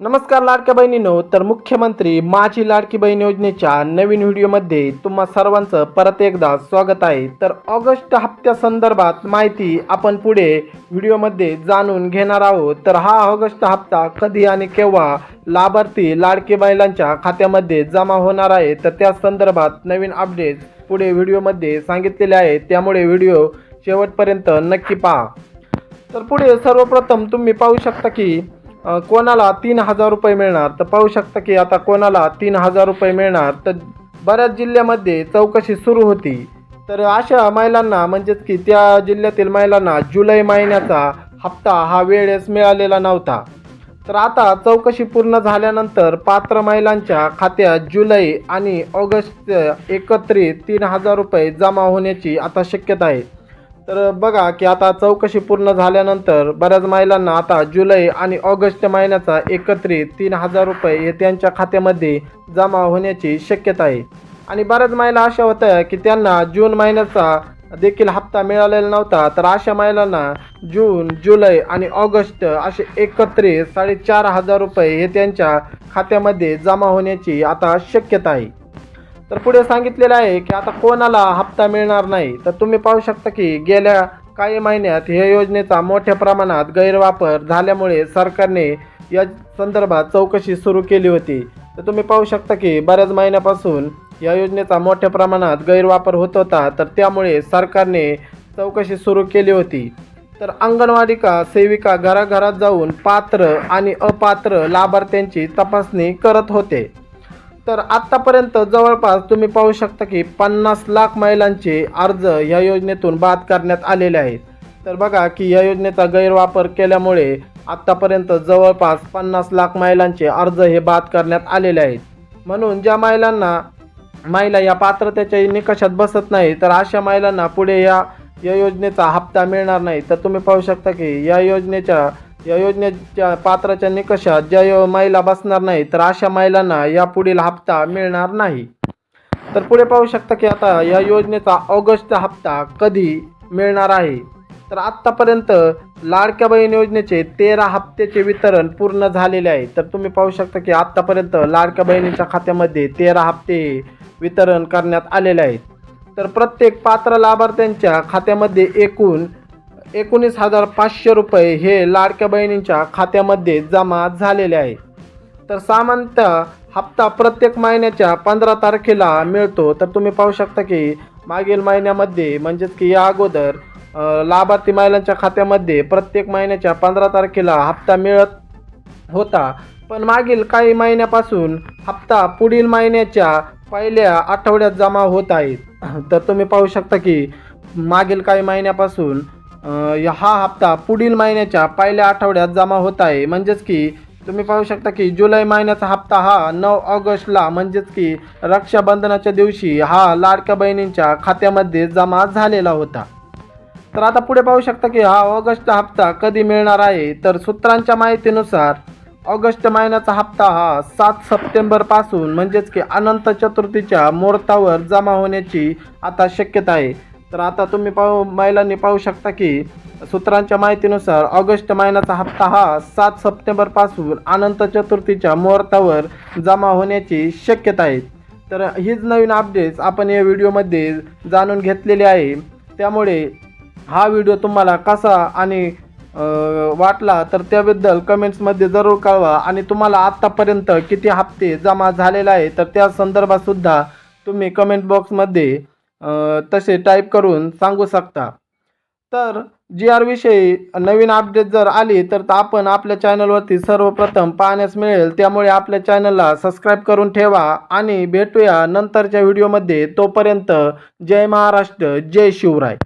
नमस्कार लाडक्या बहिणीनो तर मुख्यमंत्री माझी लाडकी बहीण योजनेच्या नवीन व्हिडिओमध्ये तुम्हा सर्वांचं परत एकदा स्वागत आहे. तर ऑगस्ट हप्त्यासंदर्भात माहिती आपण पुढे व्हिडिओमध्ये जाणून घेणार आहोत. तर हा ऑगस्ट हप्ता कधी आणि केव्हा लाभार्थी लाडकी महिलांच्या खात्यामध्ये जमा होणार आहे तर त्या संदर्भात नवीन अपडेट पुढे व्हिडिओमध्ये सांगितलेले आहेत त्यामुळे व्हिडिओ शेवटपर्यंत नक्की पहा. तर पुढे सर्वप्रथम तुम्ही पाहू शकता की कोणाला तीन हजार रुपये मिळणार तर पाहू शकता की आता कोणाला तीन हजार रुपये मिळणार तर बऱ्याच जिल्ह्यामध्ये चौकशी सुरू होती. तर अशा महिलांना म्हणजेच की त्या जिल्ह्यातील महिलांना जुलै महिन्याचा हप्ता हा वेळेस मिळालेला नव्हता. तर आता चौकशी पूर्ण झाल्यानंतर पात्र महिलांच्या खात्यात जुलै आणि ऑगस्ट एकत्रित तीन हजार रुपये जमा होण्याची आता शक्यता आहे. तर बघा की आता चौकशी पूर्ण झाल्यानंतर बऱ्याच महिलांना आता जुलै आणि ऑगस्ट महिन्याचा एकत्रित तीन हजार रुपये हे त्यांच्या खात्यामध्ये जमा होण्याची शक्यता आहे. आणि बऱ्याच महिला अशा होत्या की त्यांना जून महिन्याचा देखील हप्ता मिळालेला नव्हता. तर अशा महिलांना जून जुलै आणि ऑगस्ट असे एकत्रित साडेचार हजार रुपये हे त्यांच्या खात्यामध्ये जमा होण्याची आता शक्यता आहे. तर पुढे सांगितलेलं आहे की आता कोणाला हप्ता मिळणार नाही. तर तुम्ही पाहू शकता की गेल्या काही महिन्यात या योजनेचा मोठ्या प्रमाणात गैरवापर झाल्यामुळे सरकारने या संदर्भात चौकशी सुरू केली होती. तर तुम्ही पाहू शकता की बऱ्याच महिन्यापासून या योजनेचा मोठ्या प्रमाणात गैरवापर होत होता. तर त्यामुळे सरकारने चौकशी सुरू केली होती. तर अंगणवाडिका सेविका घराघरात जाऊन पात्र आणि अपात्र लाभार्थ्यांची तपासणी करत होते. तर आत्तापर्यंत जवळपास तुम्ही पाहू शकता की पन्नास लाख महिलांचे अर्ज या योजनेतून बाद करण्यात आलेले आहेत. तर बघा की या योजनेचा गैरवापर केल्यामुळे आत्तापर्यंत जवळपास पन्नास लाख महिलांचे अर्ज हे बाद करण्यात आलेले आहेत. म्हणून ज्या महिलांना महिला या पात्रतेच्या निकषात बसत नाही तर अशा महिलांना पुढे या या योजनेचा हप्ता मिळणार नाही. तर तुम्ही पाहू शकता की या योजनेच्या या योजनेच्या पात्राच्या निकषात ज्या यो- महिला बसणार नाही तर अशा महिलांना या पुढील हप्ता मिळणार नाही. तर पुढे पाहू शकता की आता या योजनेचा ऑगस्ट हप्ता कधी मिळणार आहे? तर आत्तापर्यंत लाडक्या बहीण योजनेचे तेरा हप्त्याचे वितरण पूर्ण झालेले आहे. तर तुम्ही पाहू शकता की आत्तापर्यंत लाडक्या बहिणीच्या खात्यामध्ये तेरा हप्ते वितरण करण्यात आलेले आहेत. तर प्रत्येक पात्र लाभार्थ्यांच्या खात्यामध्ये एकूण एकोणीस हजार पाचशे रुपये हे लाडक्या बहिणींच्या खात्यामध्ये जमा झालेले आहे. तर सामान्यतः हप्ता प्रत्येक महिन्याच्या पंधरा तारखेला मिळतो. तर तुम्ही पाहू शकता की मागील महिन्यामध्ये म्हणजेच की या अगोदर लाभार्थी महिलांच्या खात्यामध्ये प्रत्येक महिन्याच्या पंधरा तारखेला हप्ता मिळत होता. पण मागील काही महिन्यापासून हप्ता पुढील महिन्याच्या पहिल्या आठवड्यात जमा होत आहेत तर तुम्ही पाहू शकता की मागील काही महिन्यापासून हा हप्ता पुढील महिन्याच्या पहिल्या आठवड्यात जमा होत आहे. म्हणजेच की तुम्ही पाहू शकता की जुलै महिन्याचा हप्ता हा नऊ ऑगस्टला म्हणजेच की रक्षाबंधनाच्या दिवशी हा लाडक्या बहिणींच्या खात्यामध्ये जमा झालेला होता. तर आता पुढे पाहू शकता की हा ऑगस्टचा हप्ता कधी मिळणार आहे? तर सूत्रांच्या माहितीनुसार ऑगस्ट महिन्याचा हप्ता हा सात सप्टेंबरपासून म्हणजेच की अनंत चतुर्थीच्या मुहूर्तावर जमा होण्याची आता शक्यता आहे. तर आता तुम्ही पाहू महिलांनी पाहू शकता की सूत्रांच्या माहितीनुसार ऑगस्ट महिन्याचा हप्ता हा सात सप्टेंबरपासून अनंत चतुर्थीच्या मुहूर्तावर जमा होण्याची शक्यता आहे. तर हीच नवीन अपडेट्स आपण या व्हिडिओमध्ये जाणून घेतलेली आहे. त्यामुळे हा व्हिडिओ तुम्हाला कसा आणि वाटला तर त्याबद्दल कमेंट्समध्ये जरूर कळवा आणि तुम्हाला आत्तापर्यंत किती हप्ते जमा झालेला आहे तर त्या संदर्भातसुद्धा तुम्ही कमेंट बॉक्समध्ये तसे टाईप करून सांगू शकता. तर जी आर विषयी नवीन अपडेट जर आली तर आपण आपल्या चॅनलवरती सर्वप्रथम पाहण्यास मिळेल. त्यामुळे आपल्या चॅनलला सबस्क्राईब करून ठेवा आणि भेटूया नंतरच्या व्हिडिओमध्ये तोपर्यंत जय महाराष्ट्र जय शिवराय.